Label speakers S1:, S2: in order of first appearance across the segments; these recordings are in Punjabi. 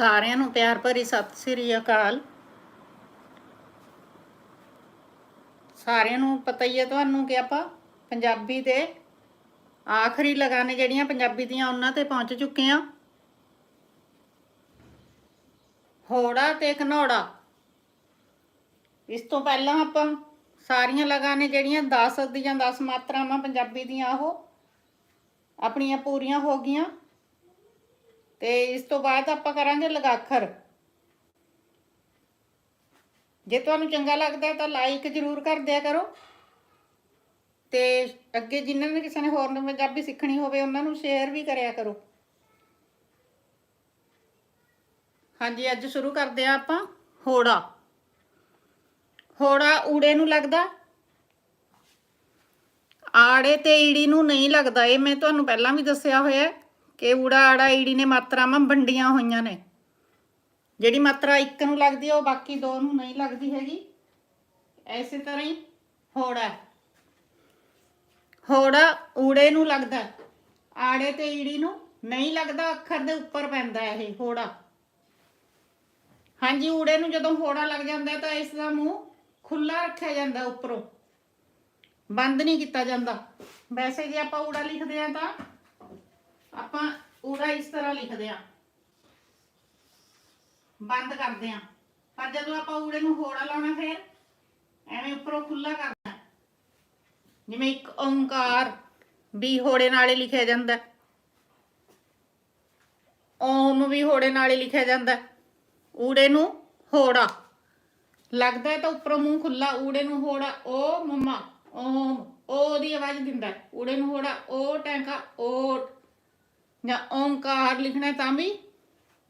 S1: ਸਾਰਿਆਂ ਨੂੰ ਪਿਆਰ ਭਰੀ ਸਤਿ ਸ੍ਰੀ ਅਕਾਲ। ਸਾਰਿਆਂ ਨੂੰ ਪਤਾ ਹੀ ਹੈ ਤੁਹਾਨੂੰ ਕਿ ਆਪਾਂ ਪੰਜਾਬੀ ਦੇ ਆਖਰੀ ਲਗਾਨੇ ਜਿਹੜੀਆਂ ਪੰਜਾਬੀ ਦੀਆਂ ਉਹਨਾਂ ਤੇ ਪਹੁੰਚ ਚੁੱਕੇ ਆ ਹੋੜਾ ਤੇ ਘਨੌੜਾ। ਇਸ ਤੋਂ ਪਹਿਲਾਂ ਆਪਾਂ ਸਾਰੀਆਂ ਲਗਾਨੇ ਜਿਹੜੀਆਂ 10 ਦੀਆਂ 10 ਮਾਤਰਾਵਾਂ ਪੰਜਾਬੀ ਦੀਆਂ, ਉਹ ਆਪਣੀਆਂ ਪੂਰੀਆਂ ਹੋ ਗਈਆਂ। ਤੇ ਇਸ ਤੋਂ ਬਾਅਦ ਆਪਾਂ ਕਰਾਂਗੇ ਲਗਾਖਰ। ਜੇ ਤੁਹਾਨੂੰ ਚੰਗਾ ਲੱਗਦਾ ਤਾਂ ਲਾਈਕ ਜ਼ਰੂਰ ਕਰ ਦਿਆ ਕਰੋ। ਤੇ ਅੱਗੇ ਜਿਨ੍ਹਾਂ ਨੇ ਕਿਸੇ ਨੇ ਹੋਰ ਨੂੰ ਪੰਜਾਬੀ ਸਿੱਖਣੀ ਹੋਵੇ, ਉਹਨਾਂ ਨੂੰ ਸ਼ੇਅਰ ਵੀ ਕਰਿਆ ਕਰੋ। ਹਾਂਜੀ, ਅੱਜ ਸ਼ੁਰੂ ਕਰਦੇ ਆ ਆਪਾਂ ਹੋੜਾ। ਹੋੜਾ ਊੜੇ ਨੂੰ ਲੱਗਦਾ। ਆੜੇ ਤੇ ਈੜੀ ਨੂੰ ਨਹੀਂ ਲੱਗਦਾ। ਇਹ ਮੈਂ ਤੁਹਾਨੂੰ ਪਹਿਲਾਂ ਵੀ ਦੱਸਿਆ ਹੋਇਆ ਹੈ। ਕਿ ਊੜਾ ਆੜਾ ਈੜੀ ਨੇ ਮਾਤਰਾਵਾਂ ਵੰਡੀਆਂ ਹੋਈਆਂ ਨੇ। ਜਿਹੜੀ ਮਾਤਰਾ ਇੱਕ ਨੂੰ ਲੱਗਦੀ ਹੈ ਉਹ ਬਾਕੀ ਦੋ ਨੂੰ ਨਹੀਂ ਲੱਗਦੀ ਹੈਗੀ। ਐਸੇ ਤਰ੍ਹਾਂ ਹੀ ਹੋੜਾ ਹੋੜਾ ਊੜੇ ਨੂੰ ਲੱਗਦਾ ਆੜੇ ਤੇ ਈੜੀ ਨੂੰ ਨਹੀਂ ਲੱਗਦਾ, ਅੱਖਰ ਦੇ ਉੱਪਰ ਪੈਂਦਾ ਇਹ ਹੋੜਾ। ਹਾਂਜੀ, ਊੜੇ ਨੂੰ ਜਦੋਂ ਹੋੜਾ ਲੱਗ ਜਾਂਦਾ ਤਾਂ ਇਸ ਦਾ ਮੂੰਹ ਖੁੱਲਾ ਰੱਖਿਆ ਜਾਂਦਾ ਉੱਪਰੋਂ। ਬੰਦ ਨਹੀਂ ਕੀਤਾ ਜਾਂਦਾ। ਵੈਸੇ ਜੇ ਆਪਾਂ ਊੜਾ ਲਿਖਦੇ ਆ ਤਾਂ ਆਪਾਂ ਇਸ ਤਰ੍ਹਾਂ ਲਿਖਦੇ ਆ। ਬੰਦ ਕਰਦੇ ਆ। ਪਰ ਜਦੋਂ ਆਪਾਂ ਊੜੇ ਨੂੰ ਹੋੜਾ ਲਾਉਣਾ ਫਿਰ, ਐਵੇਂ ਉੱਪਰੋਂ ਖੁੱਲਾ ਕਰਨਾ ਜਿਵੇਂ ਇੱਕ ਓੰਕਾਰ ਵੀ ਹੋੜੇ ਨਾਲ ਲਿਖਿਆ ਜਾਂਦਾ ਓਮ ਵੀ ਹੋੜੇ ਨਾਲੇ ਲਿਖਿਆ ਜਾਂਦਾ ਊੜੇ ਨੂੰ ਹੋੜਾ ਲੱਗਦਾ ਤਾਂ ਉੱਪਰੋਂ ਮੂੰਹ ਖੁੱਲਾ ਊੜੇ ਨੂੰ ਹੋੜਾ ਓ ਮਮਾ, ਓਮ, ਓ ਦੀ ਆਵਾਜ਼ ਦਿੰਦਾ ਊੜੇ ਨੂੰ ਹੋੜਾ ਓ ਟੈਂਕਾ ਓਟ ਜਾਂ ਓੰਕਾਰ ਲਿਖਣਾ ਹੈ ਤਾਂ ਵੀ।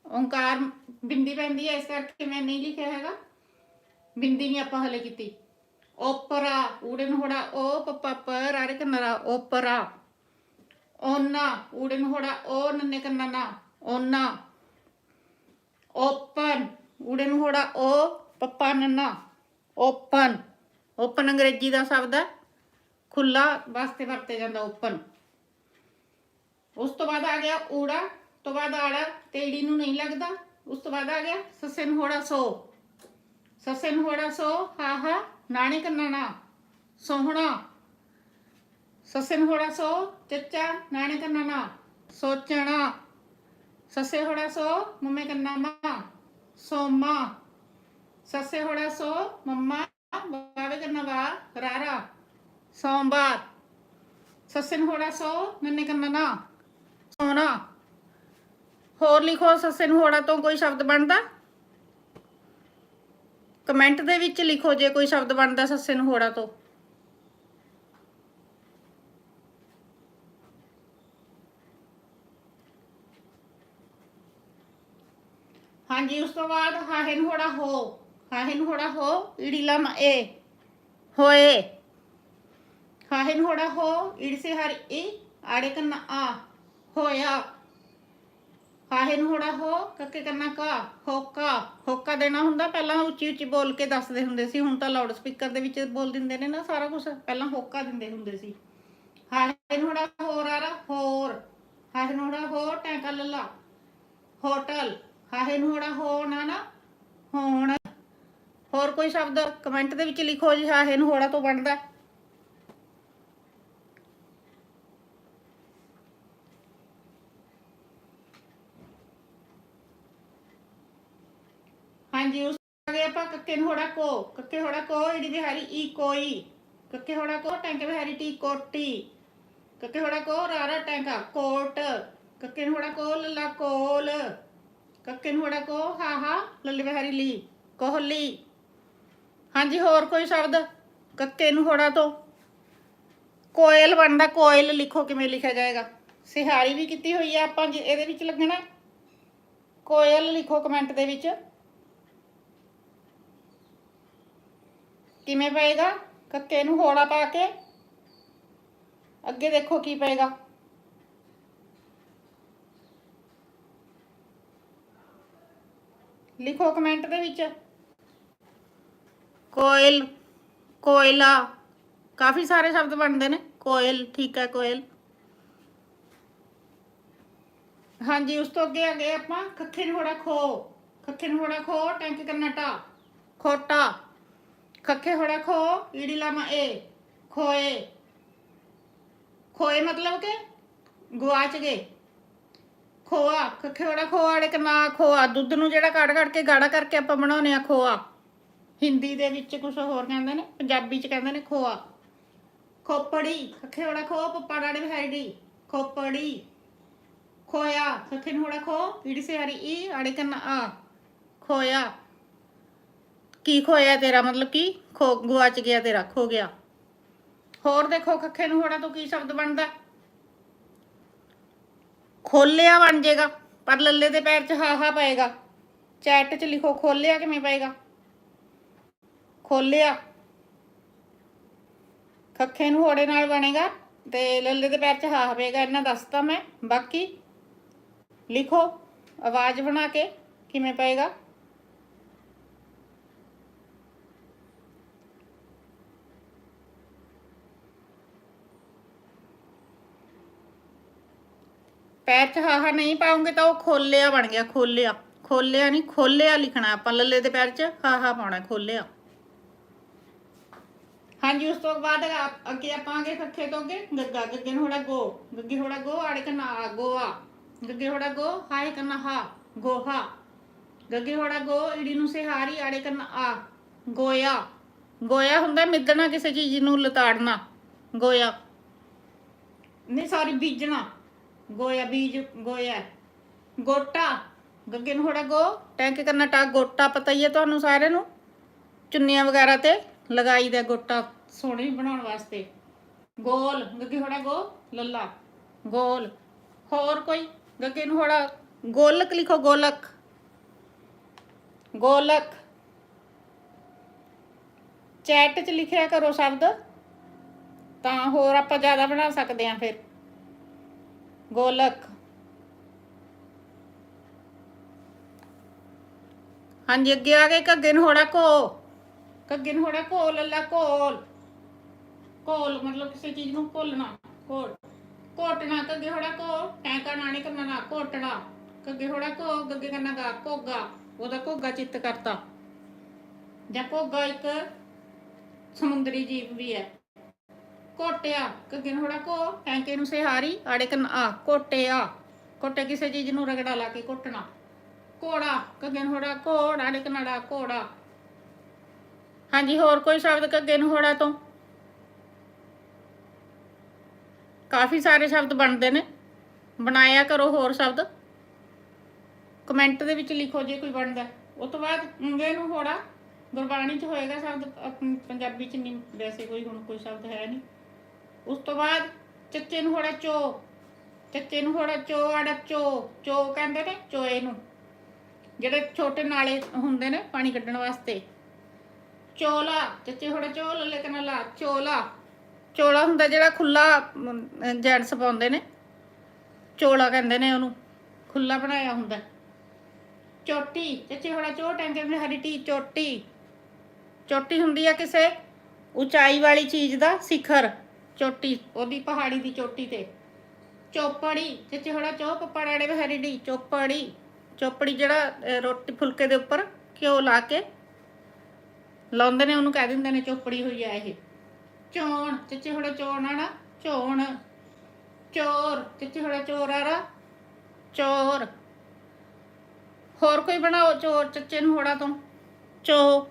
S1: ਓੰਕਾਰ ਬਿੰਦੀ ਪੈਂਦੀ ਹੈ, ਇਸ ਕਰਕੇ ਮੈਂ ਨਹੀਂ ਲਿਖਿਆ ਹੈਗਾ। ਬਿੰਦੀ ਨਹੀਂ ਆਪਾਂ ਹਲੇ ਕੀਤੀ। ਓਪਰਾ ਊੜੇ ਨੂੰ ਹੋੜਾ ਓ ਪਪਾ ਪਰ ਆਰੇ ਕੰਨਰਾ ਓਪਰਾ। ਓਨਾ ਊੜੇ ਨੂੰ ਹੋੜਾ ਓ ਨੰਨੇ ਕੰਨਾ ਨਾ ਓਨਾ। ਓਪਨ ਊੜੇ ਨੂੰ ਹੋੜਾ, ਓ ਪਪਾ ਨੰਨਾ ਓਪਨ। ਓਪਨ ਅੰਗਰੇਜ਼ੀ ਦਾ ਸ਼ਬਦ ਹੈ। ਖੁੱਲਾ ਵਾਸਤੇ ਵਰਤੇ ਜਾਂਦਾ ਓਪਨ। ਉਸ ਤੋਂ ਬਾਅਦ ਆ ਗਿਆ ਊੜਾ, ਤੋਂ ਬਾਅਦ ਆੜਾ, ਤੇੜੀ ਨੂੰ ਨਹੀਂ ਲੱਗਦਾ। ਉਸ ਤੋਂ ਬਾਅਦ ਆ ਗਿਆ ਸੱਸੇ ਨੂੰ ਹੋੜਾ ਸੋ। ਸੱਸੇ ਨੂੰ ਹੋੜਾ ਸੋ, ਹਾ ਹਾ, ਨਾਣੇ ਕੰਨਾ ਨਾ ਸੋਹਣਾ। ਸੱਸੇ ਨੂੰ ਹੋੜਾ ਸੋ, ਚੱਚਾ, ਨਾਣੇ ਕੰਨਾ ਨਾ ਸੋਚਣਾ। ਸੱਸੇ ਹੋੜਾ ਸੋ, ਮੰਮੇ ਕੰਨਾ ਸੋਮਾ। ਸੱਸੇ ਹੋੜਾ ਸੋ, ਮੰਮਾ, ਬਾਵੇ ਕੰਨਾ ਵਾ ਰਾਰਾ, ਸੋਮਵਾਰ। ਸੱਸੇ ਨੂੰ ਹੋੜਾ ਸੋ, ਨੰਨੇ ਕੰਨਾ ਨਾ ਹੋਰ ਲਿਖੋ, ਸੱਸੇ ਨੂੰ ਹੋੜਾ ਤੋਂ ਕੋਈ ਸ਼ਬਦ ਬਣਦਾ? ਕਮੈਂਟ ਦੇ ਵਿੱਚ ਲਿਖੋ ਜੇ ਕੋਈ ਸ਼ਬਦ ਬਣਦਾ ਸੱਸੇ ਨੂੰ ਹੋੜਾ ਤੋਂ। ਹਾਂਜੀ, ਉਸ ਤੋਂ ਬਾਅਦ ਹਾਹੇ ਨੂੰ ਹੋੜਾ ਹੋ। ਹਾਹੇ ਨੂੰ ਹੋੜਾ ਹੋ, ਈੜੀ ਲਮ ਏ। ਹੋਏ। ਹਾਹੇ ਨੂੰ ਹੋੜਾ ਹੋ, ਈੜੀ ਸੇ ਹਰ ਈ, ਆੜੇ ਕੰਨਾ ਆ। ਹੋਇਆ। ਹਾਹੇ ਨੂੰ ਹੋੜਾ ਹੋ, ਕੱਕੇ ਕੰਨਾ ਕਾ, ਹੋਕਾ ਹੋਕਾ ਦੇਣਾ ਹੁੰਦਾ। ਪਹਿਲਾਂ ਉੱਚੀ ਉੱਚੀ ਬੋਲ ਕੇ ਦੱਸਦੇ ਹੁੰਦੇ ਸੀ। ਹੁਣ ਤਾਂ ਲਾਊਡ ਸਪੀਕਰ ਦੇ ਵਿੱਚ ਬੋਲ ਦਿੰਦੇ ਨੇ ਨਾ ਸਾਰਾ ਕੁਝ ਪਹਿਲਾਂ ਹੋਕਾ ਦਿੰਦੇ ਹੁੰਦੇ ਸੀ। ਹਾਹੇ ਨੂੰ ਹੋੜਾ ਹੋਰ ਆ ਹੋਰ। ਹਾਹੇ ਨੂੰ ਹੋੜਾ ਹੋ ਟੈਂਕਾ ਲੱਲਾ, ਹੋਟਲ। ਹਾਹੇ ਨੂੰ ਹੋੜਾ ਹੋ ਨਾ ਨਾ ਹੋਣ। ਹੋਰ ਕੋਈ ਸ਼ਬਦ? ਕਮੈਂਟ ਦੇ ਵਿੱਚ ਲਿਖੋ ਜੀ। ਹਾਹੇ ਨੂੰ ਹੋੜਾ ਤੋਂ ਬਣਦਾ ਹਾਂਜੀ ਉਸ ਆ ਗਏ ਆਪਾਂ ਕੱਕੇ ਨੂੰ ਹੋੜਾ ਕੋ ਕੱਕੇ ਹੋੜਾ ਕੋ ਈੜੀ ਬਿਹਾਰੀ ਈ ਕੋਈ ਕੱਕੇ ਹੋੜਾ ਕੋ ਟੈਂਕੇ ਬਿਹਾਰੀ ਟੀ ਕੋਟੀ। ਕੱਕੇ ਹੋੜਾ ਕੋ, ਰਾਰਾ ਟੈਂਕਾ ਕੋਟ। ਕੱਕੇ ਨੂੰ ਹੋੜਾ ਕੋ, ਲੱਲਾ ਕੋਲ। ਕੱਕੇ ਨੂੰ ਹੋੜਾ ਕੋ, ਹਾ ਹਾ, ਲੱਲੀ ਬਿਹਾਰੀ ਲੀ, ਕੋਹਲੀ। ਹਾਂਜੀ, ਹੋਰ ਕੋਈ ਸ਼ਬਦ? ਕੱਕੇ ਨੂੰ ਹੋੜਾ ਤੋਂ। ਕੋਇਲ ਬਣਦਾ, ਕੋਇਲ ਲਿਖੋ ਕਿਵੇਂ ਲਿਖਿਆ ਜਾਏਗਾ। ਸਿਹਾਰੀ ਵੀ ਕੀਤੀ ਹੋਈ ਹੈ ਆਪਾਂ, ਜੀ ਇਹਦੇ ਵਿੱਚ ਲੱਗਣਾ। ਕੋਇਲ ਲਿਖੋ ਕਮੈਂਟ ਦੇ ਵਿੱਚ। ਕਿਵੇਂ ਪਏਗਾ ਕੱਕੇ ਨੂੰ ਹੋੜਾ ਪਾ ਕੇ ਅੱਗੇ ਦੇਖੋ ਕੀ ਪਏਗਾ ਲਿਖੋ ਕਮੈਂਟ ਦੇ ਵਿੱਚ ਕੋਇਲ ਕੋਇਲਾ ਕਾਫੀ ਸਾਰੇ ਸ਼ਬਦ ਬਣਦੇ ਨੇ ਕੋਇਲ ਠੀਕ ਹੈ ਕੋਇਲ ਹਾਂਜੀ ਉਸ ਤੋਂ ਅੱਗੇ ਆ ਗਏ ਆਪਾਂ ਖੱਖੇ ਨੂੰ ਹੋੜਾ ਖੋ ਖੱਖੇ ਨੂੰ ਹੋੜਾ ਖੋ ਟੈਂਕੀ ਕਰਨਾਟਾ ਖੋਟਾ ਖੱਖੇ ਹੋੜਾ ਖੋ ਈੜੀ ਲਾਮਾ ਏ ਖੋਏ ਖੋਏ ਮਤਲਬ ਕਿ ਗਵਾਚ ਗਏ ਖੋਆ ਖੱਖੇ ਹੋੜਾ ਖੋਆ ਆੜੇ ਕਨਾ ਖੋਆ ਦੁੱਧ ਨੂੰ ਜਿਹੜਾ ਕੱਢ ਕੱਢ ਕੇ ਗਾੜਾ ਕਰਕੇ ਆਪਾਂ ਬਣਾਉਨੇ ਆ ਖੋਆ ਹਿੰਦੀ ਦੇ ਵਿੱਚ ਕੁਝ ਹੋਰ ਕਹਿੰਦੇ ਨੇ ਪੰਜਾਬੀ ਚ ਕਹਿੰਦੇ ਨੇ ਖੋਆ ਖੋਪੜੀ ਖੱਖੇ ਹੋੜਾ ਖੋ ਪੱਪਾ ਡਾੜੇ ਵਿਹਾਈੜੀ ਖੋਪੜੀ ਖੋਇਆ ਖੱਖੇ ਨੂੰ ਹੋੜਾ ਖੋ ਈੜੀ ਸੇ ਹਰੀ ਈ ਆੜੇ ਕਨਾ ਆ ਖੋਇਆ ਕੀ ਖੋਇਆ ਤੇਰਾ? ਮਤਲਬ ਕੀ ਖੋ ਗੁਆਚ ਗਿਆ ਤੇਰਾ, ਖੋ ਗਿਆ। ਹੋਰ ਦੇਖੋ ਖੱਖੇ ਨੂੰ ਹੋੜਾ ਤੋਂ ਕੀ ਸ਼ਬਦ ਬਣਦਾ? ਖੋਲਿਆ ਬਣ ਜਾਏਗਾ ਪਰ ਲੱਲੇ ਦੇ ਪੈਰ 'ਚ ਹਾਹਾ ਪਏਗਾ। ਚੈਟ 'ਚ ਲਿਖੋ, ਖੋਲਿਆ ਕਿਵੇਂ ਪਏਗਾ? ਖੋਲਿਆ। ਖੱਖੇ ਨੂੰ ਹੋੜੇ ਨਾਲ ਬਣੇਗਾ ਤੇ ਲੱਲੇ ਦੇ ਪੈਰ 'ਚ ਹਾਹਾ ਪਏਗਾ ਇਹਨਾਂ ਦੱਸਤਾ ਮੈਂ। ਬਾਕੀ ਲਿਖੋ, ਆਵਾਜ਼ ਬਣਾ ਕੇ ਕਿਵੇਂ ਪਏਗਾ? ਪੈਰ 'ਚ ਹਾਹਾ ਨਹੀਂ ਪਾਉਂਗੇ ਤਾਂ ਉਹ ਖੋਲਿਆ ਬਣ ਗਿਆ, ਖੋਲਿਆ। ਖੋਲਿਆ ਨਹੀਂ, ਖੋਲਿਆ ਲਿਖਣਾ, ਆਪਾਂ ਲੱਲੇ ਦੇ ਪੈਰ 'ਚ ਹਾਹਾ ਪਾਉਣਾ, ਖੋਲਿਆ। ਹਾਂਜੀ, ਉਸ ਤੋਂ ਬਾਅਦ ਅੱਗੇ ਆਪਾਂ ਆਗੇ ਖੱਖੇ ਤੋਂ ਅੱਗੇ। ਗੱਗਾ, ਗੱਗੇ ਨੂੰ ਹੋੜਾ ਗੋ, ਗੱਗੇ ਹੋੜਾ ਗੋ, ਆੜੇ ਕਨਾ ਆ, ਗੋਆ। ਗੱਗੇ ਹੋੜਾ ਗੋ, ਹਾਏ ਕਨਾ ਹਾ, ਗੋਹਾ। ਗੱਗੇ ਹੋੜਾ ਗੋ, ਈੜੀ ਨੂੰ ਸਿਹਾਰੀ ਆੜੇ ਕਰਨਾ ਆ, ਗੋਇਆ। ਗੋਇਆ ਹੁੰਦਾ ਮਿੱਧਣਾ ਕਿਸੇ ਚੀਜ਼ ਨੂੰ, ਲਤਾੜਨਾ। ਗੋਇਆ। ਨਹੀਂ ਸੌਰੀ ਬੀਜਣਾ। ਗੋਇਆ ਬੀਜ, ਗੋਇਆ। ਗੋਟਾ। ਗੱਗੇ ਨੂੰ ਹੋੜਾ ਗੋ। ਟੈਂਕ ਕਰਨਾ ਟਾ ਗੋਟਾ ਪਤਾ ਹੀ ਹੈ ਤੁਹਾਨੂੰ ਸਾਰਿਆਂ ਨੂੰ? ਚੁੰਨੀਆਂ ਵਗੈਰਾ ਤੇ ਲਗਾਈਦਾ ਗੋਟਾ। ਸੋਹਣੀ ਬਣਾਉਣ ਵਾਸਤੇ। ਗੋਲ। ਗੱਗੇ ਹੋੜਾ ਗੋ। ਲੱਲਾ। ਗੋਲ। ਹੋਰ ਕੋਈ? ਗੱਗੇ ਨੂੰ ਹੋੜਾ ਗੋਲਕ ਲਿਖੋ, ਗੋਲਕ। ਗੋਲਕ। ਚੈਟ 'ਚ ਲਿਖਿਆ ਕਰੋ ਸ਼ਬਦ। ਤਾਂ ਹੋਰ ਆਪਾਂ ਜ਼ਿਆਦਾ ਬਣਾ ਸਕਦੇ ਹਾਂ ਫਿਰ। ਗੋਲਕ ਹਾਂਜੀ ਅੱਗੇ ਆ ਗਏ ਘੱਗੇ ਨੂੰ ਹੋੜਾ ਘੋ ਘੱਗੇ ਨੂੰ ਹੋੜਾ ਘੋ ਲੱਲਾ ਘੋਲ ਘੋਲ ਮਤਲਬ ਕਿਸੇ ਚੀਜ਼ ਨੂੰ ਘੋਲਣਾ ਘੋਲ ਘੋਟਣਾ ਘੱਗੇ ਹੋੜਾ ਘੋ ਟੈਂਕਾ ਨਾਣੇ ਕਰਨਾ ਨਾ ਘੋਟਣਾ ਘੱਗੇ ਹੋੜਾ ਘੋ ਗੱਗੇ ਕਰਨਾ ਗਾ ਘੋਗਾ ਉਹਦਾ ਘੋਗਾ ਚਿੱਤ ਕਰਤਾ ਜਾਂ ਘੋਗਾ ਇੱਕ ਸਮੁੰਦਰੀ ਜੀਵ ਵੀ ਹੈ ਕੋਟਿਆ ਘੱਗੇ ਨੂੰ ਹੋੜਾ ਘੋ ਟੈਂਕੇ ਨੂੰ ਸਿਹਾਰੀ ਆੜੇ ਕਨ, ਆ ਕੋਟਿਆ ਕੋਟੇ ਕਿਸੇ ਚੀਜ਼ ਨੂੰ ਰਗੜਾ ਲਾ ਕੇ ਕੋਟਣਾ ਕੋੜਾ ਘੱਗੇ ਨੂੰ ਹੋੜਾ ਕੋੜ ਆੜੇ ਕਨੜਾ ਕੋੜਾ ਹਾਂਜੀ, ਹੋਰ ਕੋਈ ਸ਼ਬਦ ਘੱਗੇ ਨੂੰ ਹੋੜਾ ਤੋਂ? ਕਾਫੀ ਸਾਰੇ ਸ਼ਬਦ ਬਣਦੇ ਨੇ। ਬਣਾਇਆ ਕਰੋ ਹੋਰ ਸ਼ਬਦ। ਕਮੈਂਟ ਦੇ ਵਿੱਚ ਲਿਖੋ ਜੇ ਕੋਈ ਬਣਦਾ। ਉਸ ਤੋਂ ਬਾਅਦ ਉਂਗੇ ਨੂੰ ਹੋੜਾ ਗੁਰਬਾਣੀ ਚ ਹੋਏਗਾ ਸ਼ਬਦ ਪੰਜਾਬੀ ਚ ਨਹੀਂ, ਵੈਸੇ ਕੋਈ ਹੁਣ ਕੋਈ ਸ਼ਬਦ ਹੈ ਨਹੀਂ। ਉਸ ਤੋਂ ਬਾਅਦ ਚੱਚੇ ਨੂੰ ਹੋੜਾ ਚੋ, ਚੱਚੇ ਨੂੰ ਹੋੜਾ ਚੋ ਆੜਾ ਚੋ ਚੋ ਕਹਿੰਦੇ ਨੇ ਚੋਏ ਨੂੰ। ਜਿਹੜੇ ਛੋਟੇ ਨਾਲੇ ਹੁੰਦੇ ਨੇ ਪਾਣੀ ਕੱਢਣ ਵਾਸਤੇ। ਚੋਲਾ, ਚੱਚੇ ਹੋੜਾ ਚੋ ਲੱਲੇ ਕਨਾਲਾ ਚੋਲਾ। ਚੋਲਾ ਹੁੰਦਾ ਜਿਹੜਾ ਖੁੱਲਾ ਜੈਂਟਸ ਪਾਉਂਦੇ ਨੇ। ਚੋਲਾ ਕਹਿੰਦੇ ਨੇ ਉਹਨੂੰ ਖੁੱਲਾ ਬਣਾਇਆ ਹੁੰਦਾ। ਚੋਟੀ, ਚੱਚੇ ਹੋੜਾ ਚੋ ਟੈਂਕੇ ਵਿੱਚ ਹਰੀ ਟੀ, ਚੋਟੀ। ਚੋਟੀ ਹੁੰਦੀ ਆ ਕਿਸੇ ਉਚਾਈ ਵਾਲੀ ਚੀਜ਼ ਦਾ ਸਿਖਰ। ਚੋਟੀ, ਉਹਦੀ ਪਹਾੜੀ ਦੀ ਚੋਟੀ ਤੇ। ਚੋਪੜੀ ਚੱਚੇ ਹੋੜਾ ਚੋ ਪਪੜਾੜੇ ਵਿੱਚ ਚੋਪੜੀ। ਚੋਪੜੀ ਜਿਹੜਾ ਰੋਟੀ ਫੁਲਕੇ ਦੇ ਉੱਪਰ ਘਿਓ ਲਾ ਕੇ ਲਾਉਂਦੇ ਨੇ, ਉਹਨੂੰ ਕਹਿ ਦਿੰਦੇ ਨੇ ਚੋਪੜੀ ਹੋਈ ਆ ਇਹ। ਚੋਣ ਚੱਚੇ ਹੋੜਾ ਚੋਣ ਆਣਾ ਚੋਣ। ਚੋਰ ਚੱਚੇ ਹੋੜਾ ਚੋਰ ਆਰਾ ਚੋਰ। ਹੋਰ ਕੋਈ ਬਣਾਓ ਚੋਰ, ਚੱਚੇ ਨੂੰ ਹੋੜਾ ਤੋਂ? ਚੋ।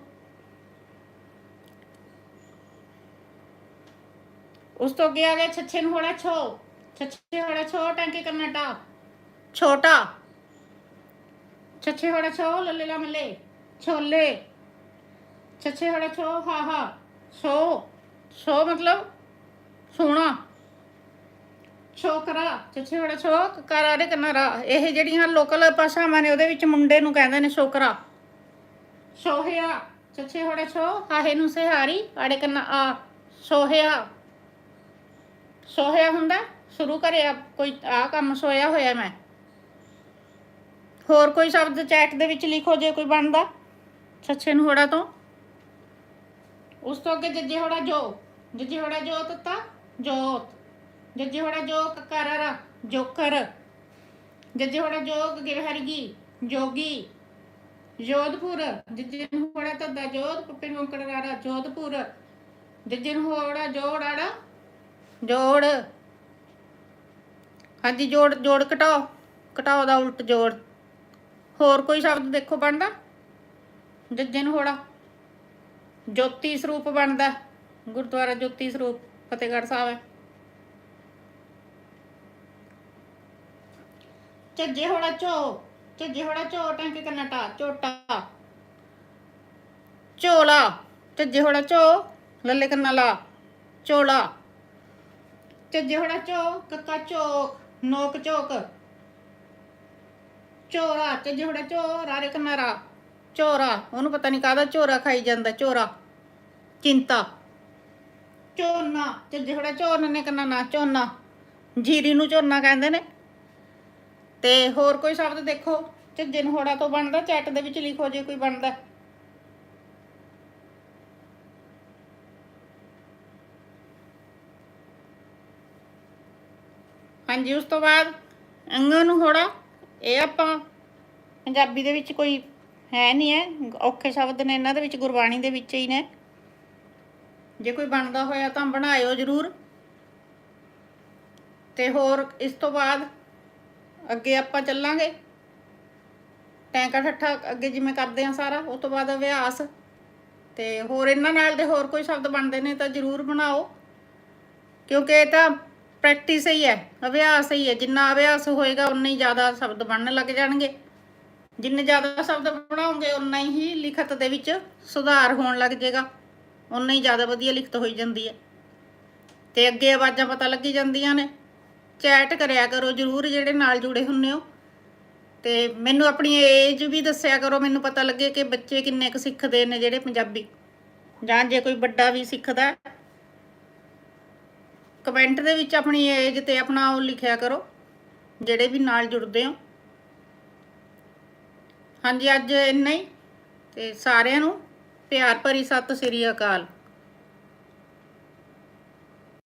S1: ਉਸ ਤੋਂ ਅੱਗੇ ਆ ਗਿਆ ਛੱਛੇ ਨੂੰ ਹੋੜਾ ਛੋ। ਛੱਛੇ ਹੋੜਾ ਛੋ, ਟੈਂਕੇ ਕਰਨਾ ਟਾ ਛੋਟਾ। ਛੱਛੇ ਹੋੜਾ ਛੋ, ਲੱਲੇ ਲਾ ਮੱਲੇ। ਛੋਲੇ। ਛੱਛੇ ਹੋੜਾ ਛੋ, ਹਾ ਹਾ। ਸੋਹਣਾ ਛੋਕਰਾ ਛੱਛੇ ਹੋੜਾ ਛੋ ਕਨਰਾ। ਇਹ ਜਿਹੜੀਆਂ ਲੋਕਲ ਭਾਸ਼ਾਵਾਂ ਨੇ, ਉਹਦੇ ਵਿੱਚ ਮੁੰਡੇ ਨੂੰ ਕਹਿੰਦੇ ਨੇ ਛੋਕਰਾ ਸੋਹਿਆ ਛੱਛੇ ਹੋੜਾ ਛੋ ਹਾਹੇ ਨੂੰ ਸਿਹਾਰੀ, ਆੜੇ ਕੰਨਾ ਆ। ਸੋਹਿਆ ਸੋਹਿਆ ਹੁੰਦਾ? ਸ਼ੁਰੂ ਕਰਿਆ, ਕੋਈ ਆ ਕੰਮ ਸੋਇਆ ਹੋਇਆ ਮੈਂ। ਹੋਰ ਕੋਈ ਸ਼ਬਦ ਚੈਟ ਦੇ ਵਿੱਚ ਲਿਖੋ ਜੇ ਕੋਈ ਬਣਦਾ ਛੱਛੇ ਹੋੜਾ ਤੋਂ। ਉਸ ਤੋਂ ਅੱਗੇ ਜੱਜੇ ਹੋੜਾ ਜੋ, ਜੱਜੇ ਹੋੜਾ ਜੋ ਤਤਾ ਜੋਤ। ਜੱਜੇ ਹੋੜਾ ਜੋ ਕਕਰਰਾ ਜੋਕਰ। ਜੱਜੇ ਹੋੜਾ ਜੋਗ ਗਿਰਹਰਗੀ ਜੋਗੀ। ਜੋਧਪੁਰ, ਜੱਜੇ ਨੂੰ ਹੋੜਾ ਤੱਦਾ ਜੋਧ, ਪੱਪੇ ਨੂੰ ਜੋਧਪੁਰ। ਜੱਜੇ ਨੂੰ ਹੋੜਾ ਜੋੜਾੜਾ ਜੋੜ। ਹਾਂਜੀ, ਜੋੜ ਜੋੜ ਘਟਾਓ। ਘਟਾਓ ਦਾ ਉਲਟ ਜੋੜ। ਹੋਰ ਕੋਈ ਸ਼ਬਦ ਦੇਖੋ ਬਣਦਾ? ਜੱਜੇ ਨੂੰ ਹੋੜਾ। ਜੋਤੀ ਸਰੂਪ ਬਣਦਾ। ਗੁਰਦੁਆਰਾ ਜੋਤੀ ਸਰੂਪ, ਫਤਿਹਗੜ੍ਹ ਸਾਹਿਬ ਹੈ। ਝੱਜੇ ਹੋੜਾ ਝੋ ਝੱਜੇ ਹੋੜਾ ਝੋ ਟੈਂਕੇ ਕੰਨਟਾ ਝੋਟਾ ਝੋਲਾ ਝੱਜੇ ਹੋੜਾ ਝੋ ਲੱਲੇ ਕੰਨਾ ਲਾ। ਝੋਲਾ ਝੱਜੇ ਹੋੜਾ ਝੋ ਕੱਕਾ ਝੋਕ ਨੋਕ ਝੋਕ ਚੋਰਾ ਝੱਜੇ ਹੋੜਾ ਝੋ ਰਾਰੇ ਕੰਨਾ ਚੋਰਾ, ਉਹਨੂੰ ਪਤਾ ਨਹੀਂ ਕਾਹਦਾ ਝੋਰਾ ਖਾਈ ਜਾਂਦਾ, ਚੋਰਾ। ਚਿੰਤਾ। ਝੋਨਾ ਝੱਜੇ ਹੋੜਾ ਝੋ ਨੰਨੇ ਕੰਨਾ ਨਾ ਝੋਨਾ। ਜੀਰੀ ਨੂੰ ਝੋਨਾ ਕਹਿੰਦੇ ਨੇ। ਤੇ ਹੋਰ ਕੋਈ ਸ਼ਬਦ ਦੇਖੋ। ਝੱਜੇ ਨੂੰ ਹੋੜਾ ਤੋਂ ਬਣਦਾ, ਚੈਟ ਦੇ ਵਿੱਚ ਲਿਖੋ ਜੇ ਕੋਈ ਬਣਦਾ। ਹਾਂਜੀ, ਉਸ ਤੋਂ ਬਾਅਦ ਅੰਗਾਂ ਨੂੰ ਹੋੜਾ ਇਹ ਆਪਾਂ ਪੰਜਾਬੀ ਦੇ ਵਿੱਚ ਕੋਈ ਹੈ ਨਹੀਂ ਹੈ, ਔਖੇ ਸ਼ਬਦ ਨੇ ਇਹਨਾਂ ਦੇ ਵਿੱਚ, ਗੁਰਬਾਣੀ ਦੇ ਵਿੱਚ ਹੀ ਨੇ। ਜੇ ਕੋਈ ਬਣਦਾ ਹੋਇਆ ਤਾਂ ਬਣਾਇਓ ਜਰੂਰ। ਤੇ ਹੋਰ ਇਸ ਤੋਂ ਬਾਅਦ ਅੱਗੇ ਆਪਾਂ ਚੱਲਾਂਗੇ। ਟੈਂਕਾ ਠੱਠਾ ਅੱਗੇ ਜਿਵੇਂ ਕਰਦੇ ਆ ਸਾਰਾ, ਉਸ ਤੋਂ ਬਾਅਦ ਅਭਿਆਸ। ਤੇ ਹੋਰ ਇਹਨਾਂ ਨਾਲ ਦੇ ਹੋਰ ਕੋਈ ਸ਼ਬਦ ਬਣਦੇ ਨੇ ਤਾਂ ਜਰੂਰ ਬਣਾਓ। ਕਿਉਂਕਿ ਇਹ ਤਾਂ ਪ੍ਰੈਕਟਿਸ ਹੀ ਹੈ, ਅਭਿਆਸ ਹੀ ਹੈ, ਜਿੰਨਾ ਅਭਿਆਸ ਹੋਏਗਾ ਉਨਾ ਹੀ ਜ਼ਿਆਦਾ ਸ਼ਬਦ ਬਣਨ ਲੱਗ ਜਾਣਗੇ। ਜਿੰਨੇ ਜ਼ਿਆਦਾ ਸ਼ਬਦ ਬਣਾਓਗੇ, ਉਨਾ ਹੀ ਲਿਖਤ ਦੇ ਵਿੱਚ ਸੁਧਾਰ ਹੋਣ ਲੱਗ ਜਾਏਗਾ। ਉਨਾ ਹੀ ਜ਼ਿਆਦਾ ਵਧੀਆ ਲਿਖਤ ਹੋਈ ਜਾਂਦੀ ਹੈ। ਤੇ ਅੱਗੇ ਆਵਾਜ਼ਾਂ ਪਤਾ ਲੱਗੀ ਜਾਂਦੀਆਂ ਨੇ। ਚੈਟ ਕਰਿਆ ਕਰੋ ਜਰੂਰ, ਜਿਹੜੇ ਨਾਲ ਜੁੜੇ ਹੁੰਨੇ ਹੋ। ਤੇ ਮੈਨੂੰ ਆਪਣੀ ਏਜ ਵੀ ਦੱਸਿਆ ਕਰੋ, ਮੈਨੂੰ ਪਤਾ ਲੱਗੇ ਕਿ ਬੱਚੇ ਕਿੰਨੇ ਕੁ ਸਿੱਖਦੇ ਨੇ ਜਿਹੜੇ ਪੰਜਾਬੀ। ਜਾਂ ਜੇ ਕੋਈ ਵੱਡਾ ਵੀ ਸਿੱਖਦਾ ਕਮੈਂਟ ਦੇ ਵਿੱਚ ਆਪਣੀ ਏਜ ਤੇ ਆਪਣਾ ਉਹ ਲਿਖਿਆ ਕਰੋ, ਜਿਹੜੇ ਵੀ ਨਾਲ ਜੁੜਦੇ ਹੋ। ਹਾਂਜੀ, ਅੱਜ ਇੰਨਾ ਹੀ। ਤੇ ਸਾਰਿਆਂ ਨੂੰ ਪਿਆਰ ਭਰੀ ਸਤਿ ਸ੍ਰੀ ਅਕਾਲ।